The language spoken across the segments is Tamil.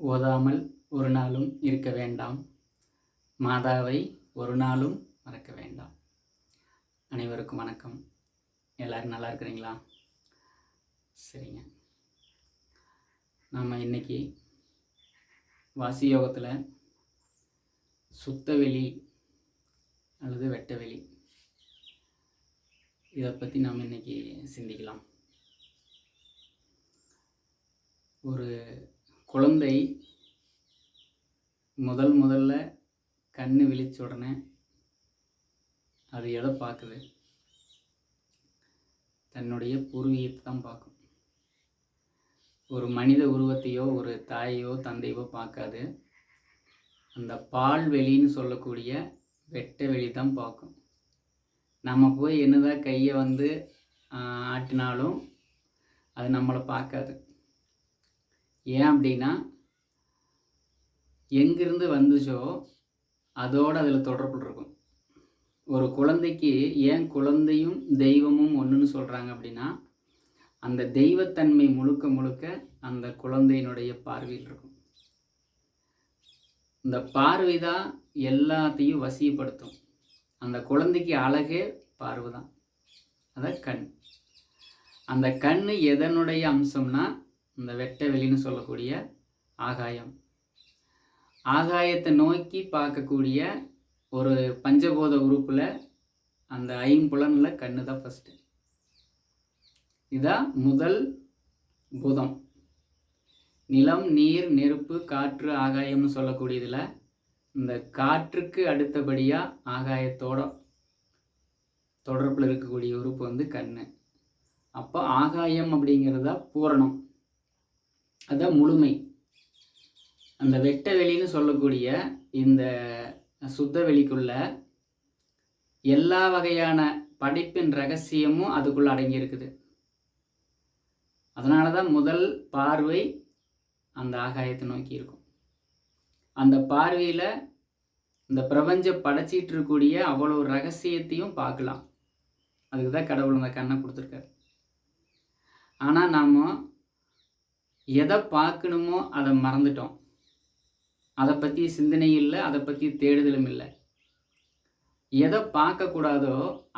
ஓதாமல் ஒரு நாளும் இருக்க வேண்டாம். மாதாவை ஒரு நாளும் மறக்க வேண்டாம். அனைவருக்கும் வணக்கம். எல்லாரும் நல்லா இருக்கிறீங்களா? சரிங்க. நம்ம இன்னைக்கு வாசி யோகத்தில் சுத்தவெளி அல்லது வெட்டவெளி இதை பற்றி நாம் இன்னைக்கு சிந்திக்கலாம். ஒரு குழந்தை முதல் முதல்ல கண்ணு விழிச்ச உடனே அது எதை பார்க்குது? தன்னுடைய பூர்வீகத்தை தான் பார்க்கும். ஒரு மனித உருவத்தையோ ஒரு தாயையோ தந்தையோ பார்க்காது. அந்த பால் வெளின்னு சொல்லக்கூடிய வெட்ட வெளி தான் பார்க்கும். நம்ம போய் என்னதான் கையை வந்து ஆட்டினாலும் அது நம்மளை பார்க்காது. ஏன் அப்படின்னா எங்கிருந்து வந்துச்சோ அதோடு அதில் தொடர்பு இருக்கும். ஒரு குழந்தைக்கு ஏன் குழந்தையும் தெய்வமும் ஒன்றுன்னு சொல்கிறாங்க அப்படின்னா அந்த தெய்வத்தன்மை முழுக்க முழுக்க அந்த குழந்தையினுடைய பார்வையில் இருக்கும். இந்த பார்வை தான் எல்லாத்தையும் வசியப்படுத்தும். அந்த குழந்தைக்கு அழகே பார்வை தான் அதான் கண். அந்த கண் எதனுடைய அம்சம்னா இந்த வெட்ட வெளின்னு சொல்லக்கூடிய ஆகாயம். ஆகாயத்தை நோக்கி பார்க்கக்கூடிய ஒரு பஞ்சபோத உறுப்பில் அந்த ஐம்புலனில் கண்ணு தான் ஃபஸ்ட்டு இதான் முதல் புதம். நிலம் நீர் நெருப்பு காற்று ஆகாயம்னு சொல்லக்கூடியதில் இந்த காற்றுக்கு அடுத்தபடியாக ஆகாயத்தோட தொடர்பில் இருக்கக்கூடிய உறுப்பு வந்து கண் அப்போ ஆகாயம் அப்படிங்கிறதா பூரணம். அதுதான் முழுமை. அந்த வெட்ட வெளின்னு சொல்லக்கூடிய இந்த சுத்த வெளிக்குள்ள எல்லா வகையான படைப்பின் ரகசியமும் அதுக்குள்ள அடங்கியிருக்குது. அதனால தான் முதல் பார்வை அந்த ஆகாயத்தை நோக்கி இருக்கும். அந்த பார்வையில் இந்த பிரபஞ்சம் படைச்சிட்டு இருக்கக்கூடிய அவ்வளோ ரகசியத்தையும் பார்க்கலாம். அதுக்கு தான் கடவுள் அந்த கண்ணை கொடுத்துருக்காரு. ஆனால் நாம் எதை பார்க்கணுமோ அதை மறந்துட்டோம். அதை பற்றி சிந்தனை இல்லை அதை பற்றி தேடுதலும் இல்லை. எதை பார்க்கக்கூடாதோ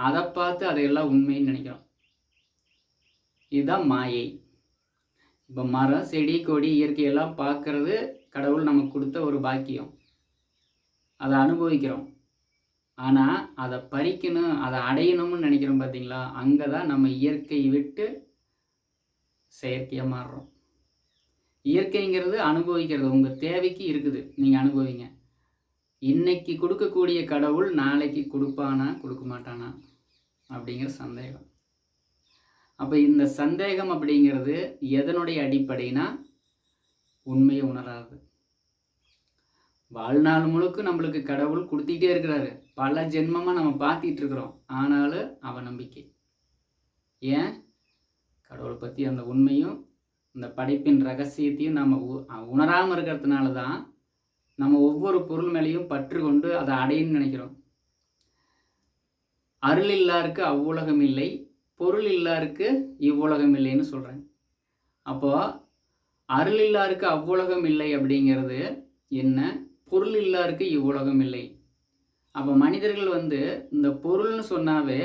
அதை பார்த்து அதையெல்லாம் உண்மைன்னு நினைக்கிறோம். இதுதான் மாயை. இப்போ மரம் செடி கொடி இயற்கையெல்லாம் பார்க்கறது கடவுள் நமக்கு கொடுத்த ஒரு பாக்கியம். அதை அனுபவிக்கிறோம். ஆனால் அதை பறிக்கணும் அதை அடையணும்னு நினைக்கிறோம் பார்த்தீங்களா அங்கே தான் நம்ம இயற்கையை விட்டு செயற்கையாக மாறுறோம். இயற்கைங்கிறது அனுபவிக்கிறது. உங்கள் தேவைக்கு இருக்குது. நீங்கள் அனுபவிங்க. இன்னைக்கு கொடுக்கக்கூடிய கடவுள் நாளைக்கு கொடுப்பானா கொடுக்க மாட்டானா? அப்படிங்கிற சந்தேகம். அப்போ இந்த சந்தேகம் அப்படிங்கிறது எதனுடைய அடிப்படைனா உண்மையை உணராது. வாழ்நாள் முழுக்க நம்மளுக்கு கடவுள் கொடுத்துக்கிட்டே இருக்கிறாரு. பல ஜென்மமாக நம்ம பார்த்துட்டு இருக்கிறோம். ஆனாலும் அவ நம்பிக்கை. ஏன்? கடவுளை பற்றி அந்த உண்மையும் இந்த படைப்பின் ரகசியத்தையும் நம்ம உணராமல் இருக்கிறதுனால தான் நம்ம ஒவ்வொரு பொருள் மேலேயும் பற்று கொண்டு அதை அடையன்னு நினைக்கிறோம். அருள் இல்லாருக்கு அவ்வுலகம் இல்லை பொருள் இல்லாருக்கு இவ்வுலகம் இல்லைன்னு சொல்கிறேன் அப்போது அருள் இல்லாருக்கு அவ்வுலகம் இல்லை அப்படிங்கிறது என்ன? பொருள் இல்லாருக்கு இவ்வுலகம் இல்லை. அப்போ மனிதர்கள் வந்து இந்த பொருள்னு சொன்னாவே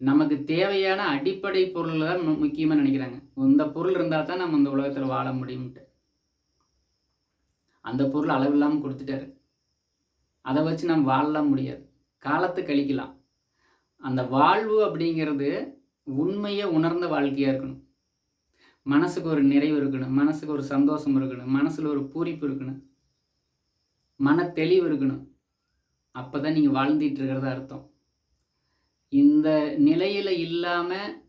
நமக்கு தேவையான அடிப்படை பொருள் தான் முக்கியமாக நினைக்கிறாங்க. இந்த பொருள் இருந்தால் தான் நம்ம இந்த உலகத்தில் வாழ முடியும்ட்டு. அந்த பொருள் அளவில்லாமல் கொடுத்துட்டாரு. அதை வச்சு நம்ம வாழலாம் முடியாது. காலத்தை கழிக்கலாம். அந்த வாழ்வு அப்படிங்கிறது உண்மையை உணர்ந்த வாழ்க்கையாக இருக்கணும். மனசுக்கு ஒரு நிறைவு இருக்கணும். மனசுக்கு ஒரு சந்தோஷம் இருக்கணும். மனசில் ஒரு பூரிப்பு இருக்கணும். மன தெளிவு இருக்கணும். அப்போ தான் நீங்கள் வாழ்ந்துட்டு இருக்கிறதா அர்த்தம். இந்த நிலையில் இல்லாமல்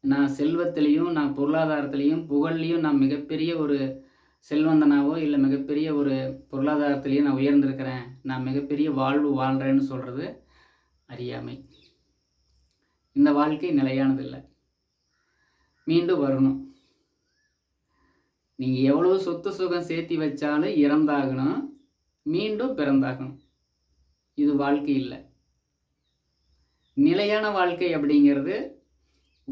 நான் செல்வத்திலையும் நான் பொருளாதாரத்திலையும் புகழ்லையும் நான் மிகப்பெரிய ஒரு செல்வந்தனாவோ இல்லை மிகப்பெரிய ஒரு பொருளாதாரத்திலையும் நான் உயர்ந்திருக்கிறேன். நான் மிகப்பெரிய வாழ்வு வாழ்கிறேன்னு சொல்கிறது அறியாமை. இந்த வாழ்க்கை நிலையானதில்லை. மீண்டும் வரணும். நீங்கள் எவ்வளோ சொத்து சுகம் சேர்த்தி வச்சாலும் இறந்தாகணும். மீண்டும் பிறந்தாகணும். இது வாழ்க்கை இல்லை. நிலையான வாழ்க்கை அப்படிங்கிறது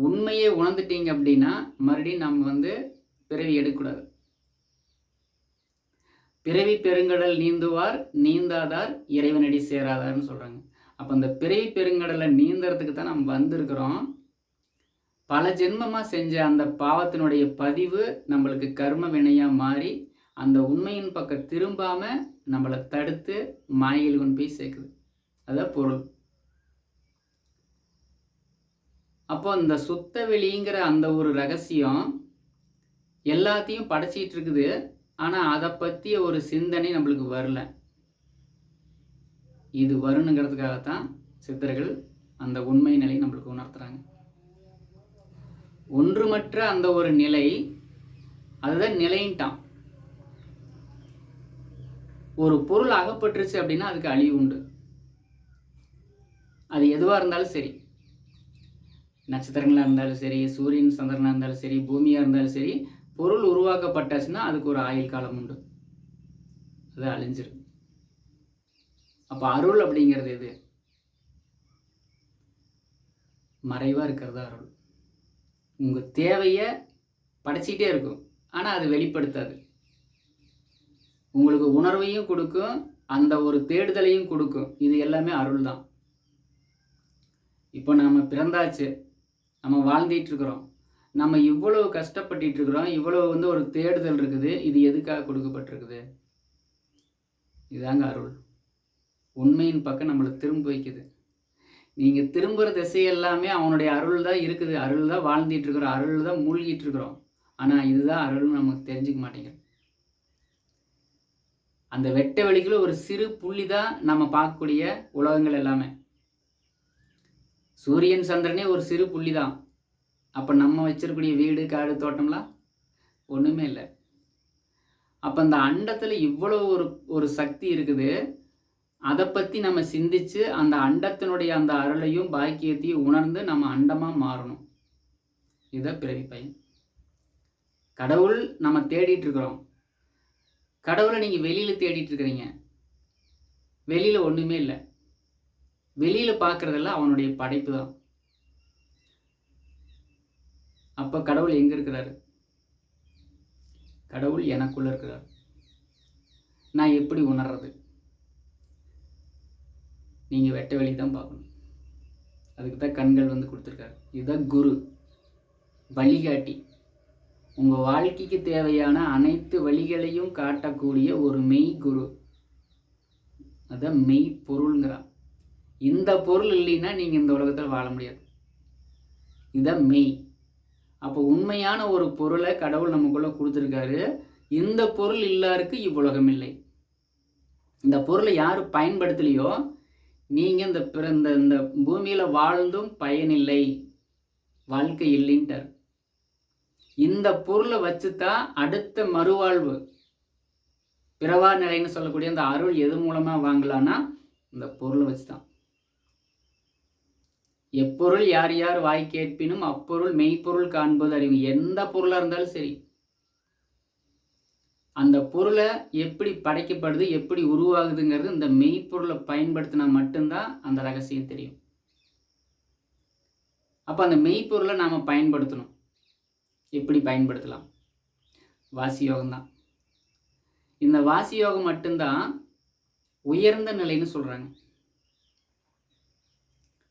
உண்மையை உணர்ந்துட்டீங்க அப்படின்னா மறுபடியும் நம்ம வந்து பிறவி எடுக்கக்கூடாது. பிறவி பெருங்கடல் நீந்துவார் நீந்தாதார் இறைவனடி சேராதார்னு சொல்கிறாங்க அப்போ அந்த பிறவி பெருங்கடலை நீந்துறதுக்கு தான் நம்ம வந்திருக்கிறோம். பல ஜென்மமாக செஞ்ச அந்த பாவத்தினுடைய பதிவு நம்மளுக்கு கர்ம வினையாக மாறி அந்த உண்மையின் பக்கம் திரும்பாமல் நம்மளை தடுத்து மாயில் கொண்டு போய் சேர்க்குது. அதான் பொருள். அப்போ இந்த சுத்த வெளிங்கிற அந்த ஒரு ரகசியம் எல்லாத்தையும் படைச்சிட்டு இருக்குது. ஆனால் அதை பற்றிய ஒரு சிந்தனை நம்மளுக்கு வரல. இது வருணுங்கிறதுக்காகத்தான் சித்தர்கள் அந்த உண்மை நிலையை நம்மளுக்கு உணர்த்துறாங்க. ஒன்றுமற்ற அந்த ஒரு நிலை அதுதான் நிலைன்ட்டான். ஒரு பொருள் அகப்பட்டுருச்சு அப்படின்னா அதுக்கு அழிவு உண்டு. அது எதுவாக இருந்தாலும் சரி. நட்சத்திரங்களாக இருந்தாலும் சரி சூரியன் சந்திரனாக இருந்தாலும் சரி பூமியாக இருந்தாலும் சரி பொருள் உருவாக்கப்பட்டாச்சுன்னா அதுக்கு ஒரு ஆயுள் காலம் உண்டு. அது அழிஞ்சிரும். அப்போ அருள் அப்படிங்கிறது எது? மறைவாக இருக்கிறது அருள். உங்கள் தேவையை படைச்சிக்கிட்டே இருக்கும். ஆனால் அது வெளிப்படுத்தாது. உங்களுக்கு உணர்வையும் கொடுக்கும் அந்த ஒரு தேடுதலையும் கொடுக்கும். இது எல்லாமே அருள் தான் இப்போ நாம் பிறந்தாச்சு. நம்ம வாழ்ந்துட்டு இருக்கிறோம் நம்ம இவ்வளோ கஷ்டப்பட்டுட்டு இருக்கிறோம் இவ்வளோ வந்து ஒரு தேடுதல் இருக்குது. இது எதுக்காக கொடுக்கப்பட்டிருக்குது? இதுதாங்க அருள். உண்மையின் பக்கம் நம்மளை திரும்ப வைக்குது. நீங்கள் திரும்புகிற திசை எல்லாமே அவனுடைய அருள் தான் இருக்குது. அருள் தான் வாழ்ந்துட்டு இருக்கிறோம் அருள் தான் மூழ்கிட்டு இருக்கிறோம் ஆனால் இதுதான் அருள்னு நமக்கு தெரிஞ்சுக்க மாட்டேங்குது. அந்த வெட்ட வெளிக்குள்ள ஒரு சிறு புள்ளி தான் நம்ம பார்க்கக்கூடிய உலகங்கள் எல்லாமே. சூரியன் சந்திரனே ஒரு சிறு புள்ளி தான் அப்போ நம்ம வச்சிருக்கக்கூடிய வீடு காடு தோட்டம்லாம் ஒன்றுமே இல்லை. அப்போ அந்த அண்டத்தில் இவ்வளோ ஒரு ஒரு சக்தி இருக்குது. அதை பற்றி நம்ம சிந்திச்சு அந்த அண்டத்தினுடைய அந்த அருளையும் பாக்கியத்தையும் உணர்ந்து நம்ம அண்டமாக மாறணும். இதுதான் பிறவி பயன். கடவுள் நம்ம தேடிட்டு இருக்கிறோம். கடவுளை நீங்கள் வெளியில் தேடிட்டு இருக்கிறீங்க. வெளியில் ஒன்றுமே இல்லை. வெளியில் பார்க்குறதெல்லாம் அவனுடைய படைப்பு தான் அப்போ கடவுள் எங்கே இருக்கிறாரு? கடவுள் எனக்குள்ளே இருக்கிறார். நான் எப்படி உணர்றது? நீங்கள் வெட்ட வெளி தான் பார்க்கணும். அதுக்கு தான் கண்கள் வந்து கொடுத்துருக்காரு. இதுதான் குரு வழிகாட்டி உங்கள் வாழ்க்கைக்கு தேவையான அனைத்து வழிகளையும் காட்டக்கூடிய ஒரு மெய் குரு அதான் மெய் பொருளுங்கிறான் இந்த பொருள் இல்லைன்னா நீங்கள் இந்த உலகத்தில் வாழ முடியாது. இதுதான் மெய். அப்போ உண்மையான ஒரு பொருளை கடவுள் நமக்குள்ளே கொடுத்துருக்காரு. இந்த பொருள் இல்லாருக்கு இவ்வுலகம் இல்லை. இந்த பொருளை யார் பயன்படுத்தலையோ நீங்கள் இந்த பிறந்த இந்த பூமியில் வாழ்ந்தும் பயனில்லை. வாழ்க்கை இல்லைன்ட்டார். இந்த பொருளை வச்சு தான் அடுத்த மறுவாழ்வு பிறவா நிலைன்னு சொல்லக்கூடிய அந்த அருள் எது மூலமாக வாங்கலான்னா இந்த பொருளை வச்சு தான் எப்பொருள் யார் யார் வாய் கேட்பினும் அப்பொருள் மெய்ப்பொருள் காண்பது அறிவு. எந்த பொருளாக இருந்தாலும் சரி. அந்த பொருளை எப்படி படைக்கப்படுது எப்படி உருவாகுதுங்கிறது இந்த மெய்ப்பொருளை பயன்படுத்தினா மட்டும்தான் அந்த ரகசியம் தெரியும். அப்போ அந்த மெய்ப்பொருளை நாம் பயன்படுத்தணும். எப்படி பயன்படுத்தலாம்? வாசி யோகம்தான் இந்த வாசி யோகம் மட்டும்தான் உயர்ந்த நிலைன்னு சொல்கிறாங்க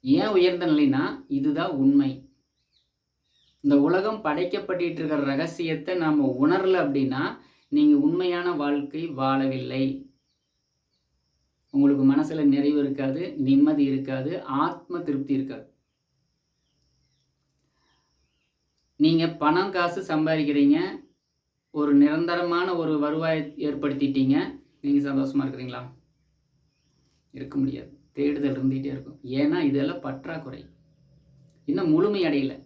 ஏன் உயர்ந்த நிலைனா இதுதான் உண்மை. இந்த உலகம் படைக்கப்பட்டு இருக்கிற ரகசியத்தை நாம் உணரல அப்படின்னா நீங்கள் உண்மையான வாழ்க்கை வாழவில்லை. உங்களுக்கு மனசில் நிறைவு இருக்காது நிம்மதி இருக்காது ஆத்ம திருப்தி இருக்காது. நீங்கள் பணம் காசு சம்பாதிக்கிறீங்க ஒரு நிரந்தரமான ஒரு வருவாய் ஏற்படுத்திட்டீங்க நீங்கள் சந்தோஷமாக இருக்கிறீங்களா? இருக்க முடியாது. தேடுதல் இருந்துகிட்டே இருக்கும். ஏன்னா இதெல்லாம் பற்றாக்குறை. இன்னும் முழுமை அடையலை.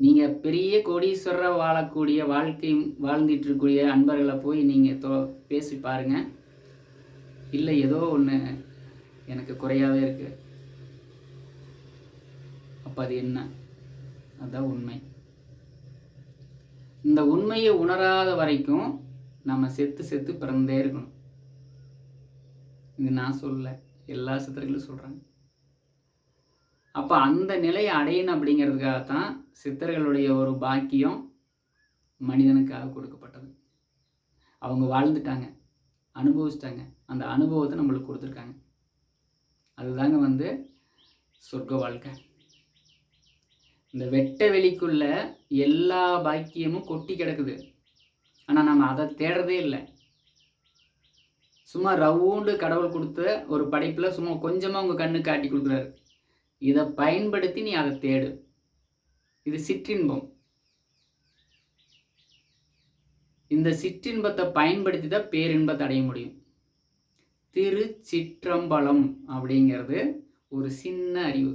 நீங்கள் பெரிய கோடீஸ்வரராக வாழக்கூடிய வாழ்க்கை வாழ்ந்துட்டு இருக்கக்கூடிய அன்பர்களை போய் நீங்கள் தோ பேசி பாருங்கள் இல்லை ஏதோ ஒன்று எனக்கு குறையாகவே இருக்குது அப்போ அது என்ன? அதுதான் உண்மை. இந்த உண்மையை உணராத வரைக்கும் நம்ம செத்து செத்து பிறந்தே இருக்கணும். இது நான் சொல்லலை. எல்லா சித்தர்களும் சொல்கிறாங்க அப்போ அந்த நிலையை அடையணும் அப்படிங்கிறதுக்காக தான் சித்தர்களுடைய ஒரு பாக்கியம் மனிதனுக்காக கொடுக்கப்பட்டது. அவங்க வாழ்ந்துட்டாங்க அனுபவிச்சிட்டாங்க. அந்த அனுபவத்தை நம்மளுக்கு கொடுத்துருக்காங்க. அதுதாங்க வந்து சொர்க்க வாழ்க்கை. இந்த வெட்ட வெளிக்குள்ள எல்லா பாக்கியமும் கொட்டி கிடக்குது. ஆனால் நம்ம அதை தேடுறதே இல்லை. சும்மா ரவுண்டு கடவுள் கொடுத்த ஒரு படைப்பில் சும்மா கொஞ்சமாக உங்கள் கண்ணு காட்டி கொடுக்குறாரு. இதை பயன்படுத்தி நீ அதை தேடு. இது சிற்றின்பம். இந்த சிற்றின்பத்தை பயன்படுத்தி தான் பேரின்பத்தை அடைய முடியும். திருச்சிற்றம்பலம் அப்படிங்கிறது ஒரு சின்ன அறிவு.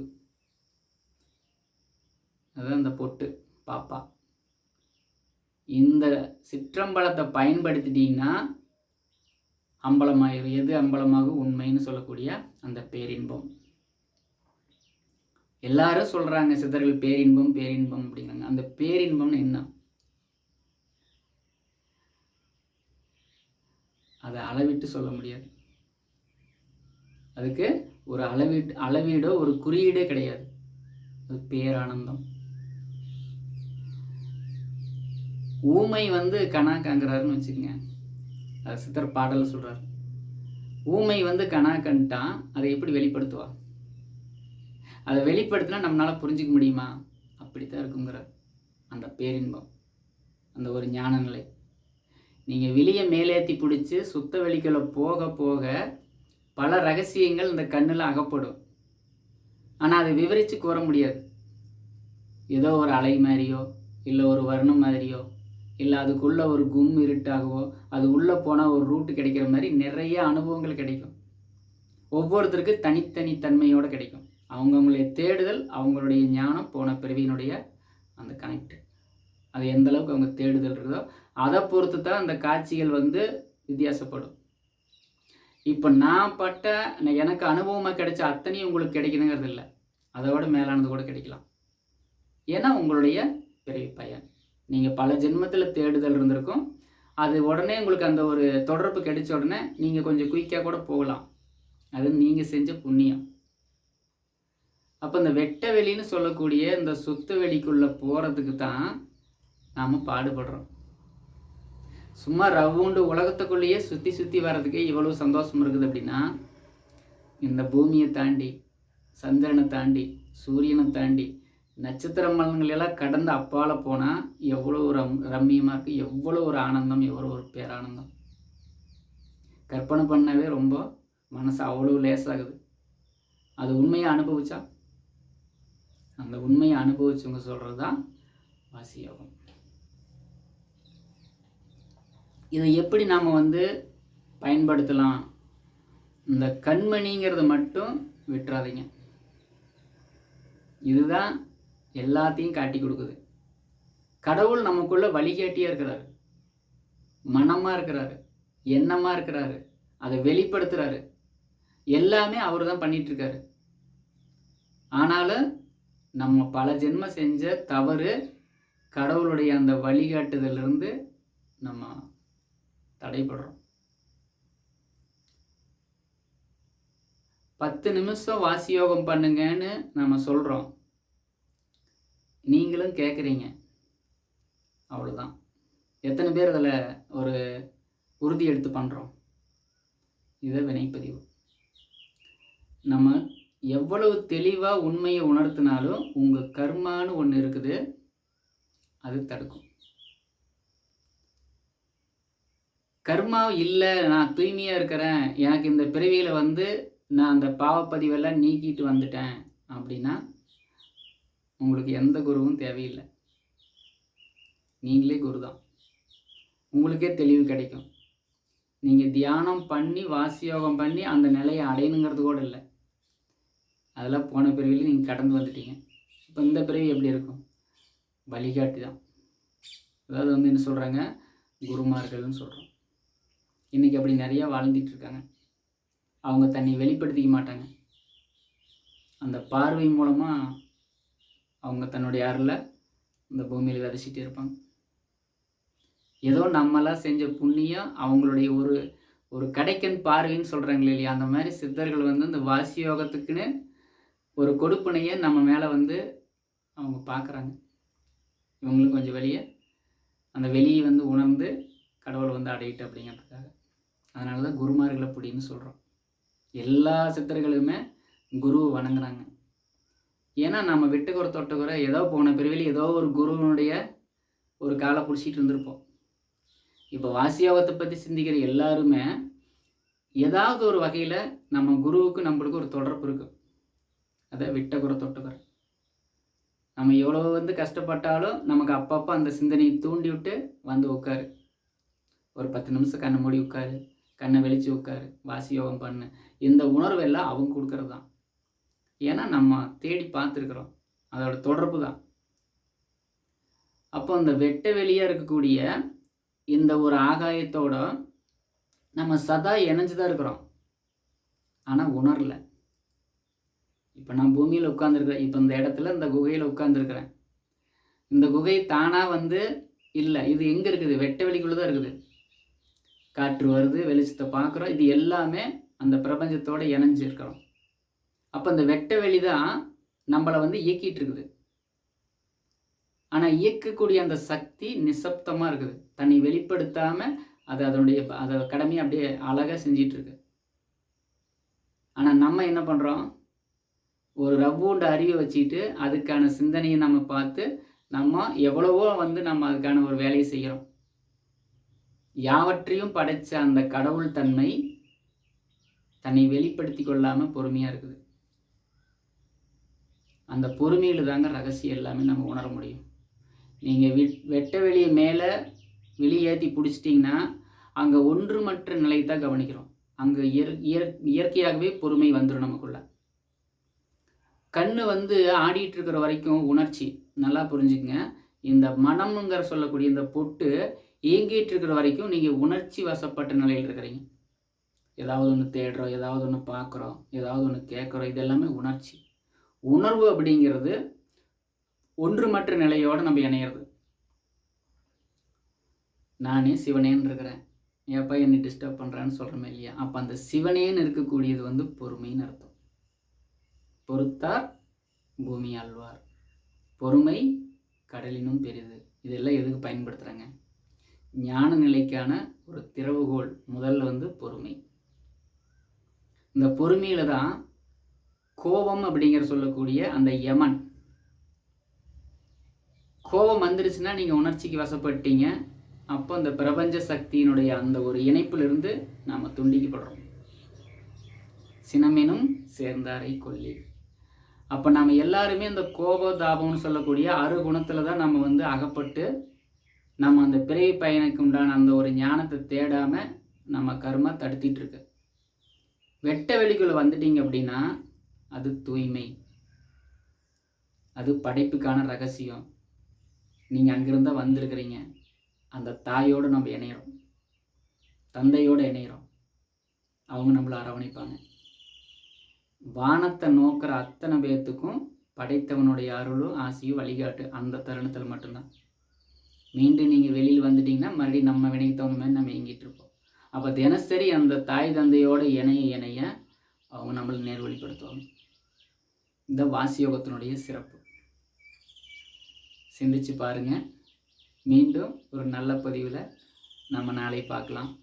அதுதான் இந்த பொட்டு பாப்பா. இந்த சிற்றம்பலத்தை பயன்படுத்திட்டீங்கன்னா அம்பலமாக எது அம்பலமாகும் உண்மைன்னு சொல்லக்கூடிய அந்த பேரின்பம். எல்லாரும் சொல்கிறாங்க சித்தர்கள் பேரின்பம் பேரின்பம் அப்படிங்கிறாங்க. அந்த பேரின்பம்னு என்ன? அதை அளவிட்டு சொல்ல முடியாது. அதுக்கு ஒரு அளவீட்டு அளவீடோ ஒரு குறியீடே கிடையாது. அது பேரானந்தம். ஊமை வந்து கணாக்காங்கிறாருன்னு வச்சுக்கோங்க. சித்தர் பாடலில் சொல்கிறார் ஊமை வந்து கணா கண்டான் அதை எப்படி வெளிப்படுத்துவா? அதை வெளிப்படுத்தினா நம்மளால் புரிஞ்சிக்க முடியுமா? அப்படித்தான் இருக்குங்கிறார் அந்த பேரின்பம் அந்த ஒரு ஞான நிலை நீங்கள் வெளியே மேலேத்தி பிடிச்சி சுத்த வெளிக்கில் போக போக பல ரகசியங்கள் இந்த கண்ணில் அகப்படும். ஆனால் அதை விவரித்து கூற முடியாது. ஏதோ ஒரு அலை மாதிரியோ இல்லை ஒரு வர்ணம் மாதிரியோ இல்லை அதுக்குள்ளே ஒரு கும் இருட்டாகவோ அது உள்ளே போனால் ஒரு ரூட்டு கிடைக்கிற மாதிரி நிறைய அனுபவங்கள் கிடைக்கும். ஒவ்வொருத்தருக்கு தனித்தனி தன்மையோடு கிடைக்கும். அவங்கவுங்களுடைய தேடுதல் அவங்களுடைய ஞானம் போன பிறவியினுடைய அந்த கனெக்ட் அது எந்த அளவுக்கு அவங்க தேடுதல் இருக்குதோ அதை பொறுத்து தான் அந்த காட்சிகள் வந்து வித்தியாசப்படும். இப்போ நான் பட்ட எனக்கு அனுபவமாக கிடைச்ச அத்தனையும் உங்களுக்கு கிடைக்கணுங்கிறது இல்லை அதோட மேலானது கூட கிடைக்கலாம். ஏன்னா உங்களுடைய பிறவி பயன். நீங்கள் பல ஜென்மத்தில் தேடுதல் இருந்திருக்கும். அது உடனே உங்களுக்கு அந்த ஒரு தொடர்பு கிடைச்ச உடனே நீங்கள் கொஞ்சம் குயிக்காக கூட போகலாம். அது நீங்கள் செஞ்ச புண்ணியம். அப்போ இந்த வெட்ட வெளின்னு சொல்லக்கூடிய இந்த சுத்து வெளிக்குள்ளே போகிறதுக்கு தான் நாம் பாடுபடுறோம். சும்மா ரவுண்டு உலகத்துக்குள்ளேயே சுற்றி சுற்றி வர்றதுக்கே இவ்வளோ சந்தோஷம் இருக்குது அப்படின்னா இந்த பூமியை தாண்டி சந்திரனை தாண்டி சூரியனை தாண்டி நட்சத்திர மலன்களெல்லாம் கடந்து அப்பால போனால் எவ்வளோ ரம் ரம்மியமாக இருக்குது எவ்வளோ ஒரு ஆனந்தம் எவ்வளோ ஒரு பேரானந்தம். கற்பனை பண்ணவே ரொம்ப மனசு அவ்வளோ லேசாகுது. அது உண்மையை அனுபவிச்சா? அந்த உண்மையை அனுபவிச்சவங்க சொல்கிறது தான் வாசியோகம். இதை எப்படி நாம் வந்து பயன்படுத்தலாம்? இந்த கண்மணிங்கிறத மட்டும் விட்டுறாதீங்க. இதுதான் எல்லாத்தையும் காட்டி கொடுக்குது. கடவுள் நமக்குள்ள வழிகாட்டியாக இருக்கிறாரு. மனமாக இருக்கிறாரு. எண்ணமாக இருக்கிறாரு. அதை வெளிப்படுத்துகிறாரு எல்லாமே அவர் தான் பண்ணிகிட்ருக்காரு ஆனாலும் நம்ம பல ஜென்மம் செஞ்ச தவறு கடவுளுடைய அந்த வழிகாட்டுதலிருந்து நம்ம தடைபடுறோம். பத்து நிமிஷம் வாசியோகம் பண்ணுங்கன்னு நம்ம சொல்கிறோம் நீங்களும் கேட்குறீங்க அவ்வளோதான் எத்தனை பேர் அதில் ஒரு உறுதி எடுத்து பண்ணுறோம் இதை வினைப்பதிவு. நம்ம எவ்வளவு தெளிவாக உண்மையை உணர்த்தினாலும் உங்கள் கர்மான்னு ஒன்று இருக்குது அது தடுக்கும். கர்மா இல்லை நான் தூய்மையாக இருக்கிறேன் எனக்கு இந்த பிறவியில் வந்து நான் அந்த பாவப்பதிவெல்லாம் நீக்கிட்டு வந்துட்டேன் அப்படின்னா உங்களுக்கு எந்த குருவும் தேவையில்லை. நீங்களே குரு தான் உங்களுக்கே தெளிவு கிடைக்கும். நீங்கள் தியானம் பண்ணி வாசியோகம் பண்ணி அந்த நிலையை அடையணுங்கிறது கூட இல்லை. அதெல்லாம் போன பிறவியில் நீங்கள் கடந்து வந்துட்டீங்க. இப்போ இந்த பிறவி எப்படி இருக்கும்? வழிகாட்டி தான். அதாவது வந்து என்ன சொல்கிறாங்க குருமார்கள்னு சொல்கிறோம் இன்றைக்கி அப்படி நிறையா வாழ்ந்துட்டுருக்காங்க அவங்க தன்னை வெளிப்படுத்திக்க மாட்டாங்க. அந்த பார்வை மூலமாக அவங்க தன்னுடைய அருளை இந்த பூமியில் விதைச்சிட்டே இருப்பாங்க. ஏதோ நம்மளாம் செஞ்ச புண்ணியம் அவங்களுடைய ஒரு ஒரு கடைக்கன் பார்வைன்னு சொல்கிறாங்களே இல்லையா? அந்த மாதிரி சித்தர்கள் வந்து இந்த வாசி யோகத்துக்குன்னு ஒரு கொடுப்பனையை நம்ம மேலே வந்து அவங்க பார்க்குறாங்க. இவங்களுக்கு கொஞ்சம் வெளியே அந்த வெளியை வந்து உணர்ந்து கடவுளை வந்து அடையிட்டு அப்படிங்கிறதுக்காக. அதனால தான் குருமார்கள் அப்படின்னு சொல்கிறோம் எல்லா சித்தர்களுமே குருவை வணங்குறாங்க. ஏன்னா நம்ம விட்டுக்கிற தொட்டுக்குற ஏதோ போன பிரிவில் ஏதோ ஒரு குருவனுடைய ஒரு காலை பிடிச்சிட்டு இருந்திருப்போம். இப்போ வாசியோகத்தை பற்றி சிந்திக்கிற எல்லாருமே ஏதாவது ஒரு வகையில் நம்ம குருவுக்கு நம்மளுக்கு ஒரு தொடர்பு இருக்கும் அதை விட்ட குறை நம்ம எவ்வளோ வந்து கஷ்டப்பட்டாலும் நமக்கு அப்பப்போ அந்த சிந்தனையை தூண்டி விட்டு வந்து உட்காரு. ஒரு பத்து நிமிஷம் கண்ணை மூடி உட்காரு கண்ணை வெளிச்சு உட்காரு வாசி யோகம் பண்ணு. இந்த உணர்வு எல்லாம் அவங்க கொடுக்கறது தான் ஏன்னா நம்ம தேடி பார்த்துருக்குறோம். அதோட தொடர்பு தான். அப்போ அந்த வெட்ட வெளியாக இருக்கக்கூடிய இந்த ஒரு ஆகாயத்தோட நம்ம சதா இணைஞ்சு தான் இருக்கிறோம். ஆனால் உணரல. இப்போ நான் பூமியில் உட்காந்துருக்குறேன் இப்போ இந்த இடத்துல இந்த குகையில் உட்காந்துருக்குறேன் இந்த குகை தானாக வந்து இல்லை இது எங்கே இருக்குது? வெட்ட வெளிக்குள்ளே தான் இருக்குது. காற்று வருது வெளிச்சத்தை பார்க்குறோம். இது எல்லாமே அந்த பிரபஞ்சத்தோடு இணைஞ்சு இருக்கிறோம் அப்போ இந்த வெட்ட வெளி தான் நம்மளை வந்து இயக்கிட்டு இருக்குது ஆனால் இயக்கக்கூடிய அந்த சக்தி நிசப்தமாக இருக்குது. தன்னை வெளிப்படுத்தாமல் அது அதனுடைய அதை கடமையை அப்படியே அழகாக செஞ்சிட்ருக்கு ஆனால் நம்ம என்ன பண்ணுறோம் ஒரு ரவ்வூண்ட அறிவை வச்சுக்கிட்டு அதுக்கான சிந்தனையை நம்ம பார்த்து நம்ம எவ்வளவோ வந்து நம்ம அதுக்கான ஒரு வேலையை செய்கிறோம். யாவற்றையும் படைத்த அந்த கடவுள் தன்மை தன்னை வெளிப்படுத்தி கொள்ளாமல் பொறுமையாக இருக்குது. அந்த பொறுமையில் தாங்க ரகசியம் எல்லாமே நம்ம உணர முடியும். நீங்கள் வி வெட்ட வெளியை மேலே வெளியேற்றி பிடிச்சிட்டிங்கன்னா அங்கே ஒன்றுமற்ற நிலை தான் கவனிக்கிறோம். அங்கே இயற் இயற் இயற்கையாகவே பொறுமை வந்துடும் நமக்குள்ள. கண் வந்து ஆடிட்டு இருக்கிற வரைக்கும் உணர்ச்சி. நல்லா புரிஞ்சுக்கங்க. இந்த மனம்ங்கிற சொல்லக்கூடிய இந்த பொட்டு இயங்கிட்டு இருக்கிற வரைக்கும் நீங்கள் உணர்ச்சி வசப்பட்ட நிலையில் இருக்கிறீங்க. ஏதாவது ஒன்று தேடுறோம் ஏதாவது ஒன்று பார்க்குறோம் ஏதாவது ஒன்று கேட்குறோம் இது எல்லாமே உணர்ச்சி. உணர்வு அப்படிங்கிறது ஒன்றுமற்ற நிலையோடு நம்ம இணையிறது. நானே சிவனேன்னு இருக்கிறேன். எப்போ என்னை டிஸ்டர்ப் பண்ணுறான்னு சொல்கிறோமே இல்லையா? அப்போ அந்த சிவனேன்னு இருக்கக்கூடியது வந்து பொறுமைன்னு அர்த்தம். பொறுத்தார் பூமி ஆழ்வார். பொறுமை கடலினும் பெரிது. இதெல்லாம் எதுக்கு பயன்படுத்துகிறாங்க ஞான நிலைக்கான ஒரு திறவுகோல் முதல்ல வந்து பொறுமை. இந்த பொறுமையில் தான் கோபம் அப்படிங்கிற சொல்லக்கூடிய அந்த யமன். கோபம் வந்துருச்சுன்னா நீங்கள் உணர்ச்சிக்கு வசப்பட்டீங்க. அப்போ அந்த பிரபஞ்ச சக்தியினுடைய அந்த ஒரு இணைப்பிலிருந்து நாம் துண்டிக்கப்படுறோம். சினமெனும் சேர்ந்தாரை கொல்லி. அப்போ நாம் எல்லாருமே இந்த கோப தாபம்னு சொல்லக்கூடிய அறு குணத்தில் தான் நம்ம வந்து அகப்பட்டு நம்ம அந்த பிறவி பயனுக்கு உண்டான அந்த ஒரு ஞானத்தை தேடாமல் நம்ம கர்மா தடுத்திட்டு வெட்ட வெளிக்குள்ளே வந்துட்டீங்க அப்படின்னா அது தூய்மை. அது படைப்புக்கான ரகசியம். நீங்கள் அங்கிருந்தால் வந்திருக்கிறீங்க. அந்த தாயோடு நம்ம இணையிறோம். தந்தையோடு இணையிறோம். அவங்க நம்மளை அரவணைப்பாங்க. வானத்தை நோக்கிற அத்தனை பேர்த்துக்கும் படைத்தவனுடைய அருளும் ஆசையும் வழிகாட்டு. அந்த தருணத்தில் மட்டும்தான். மீண்டும் நீங்கள் வெளியில் வந்துட்டிங்கன்னா மறுபடியும் நம்ம வினைக்கு தகுந்த மாதிரி நம்ம இயங்கிட்டு இருப்போம். அப்போ தினசரி அந்த தாய் தந்தையோடு இணைய இணைய அவங்க நம்மளை நேர்வழிப்படுத்துவாங்க. இந்த வாசி யோகத்தினுடைய சிறப்பு. சிந்திச்சு பாருங்கள் மீண்டும் ஒரு நல்ல பதிவில் நம்ம நாளை பார்க்கலாம்.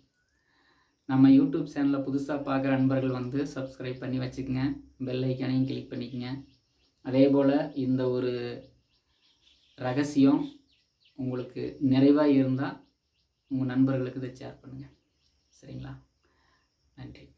நம்ம யூடியூப் சேனலில் புதுசாக பார்க்குற நண்பர்கள் வந்து சப்ஸ்கிரைப் பண்ணி வச்சுக்கோங்க. பெல் ஐக்கானையும் கிளிக் பண்ணிக்கங்க. அதே போல் இந்த ஒரு ரகசியம் உங்களுக்கு நிறைவாக இருந்தால் உங்கள் நண்பர்களுக்கு இதை ஷேர் பண்ணுங்கள் சரிங்களா? நன்றி.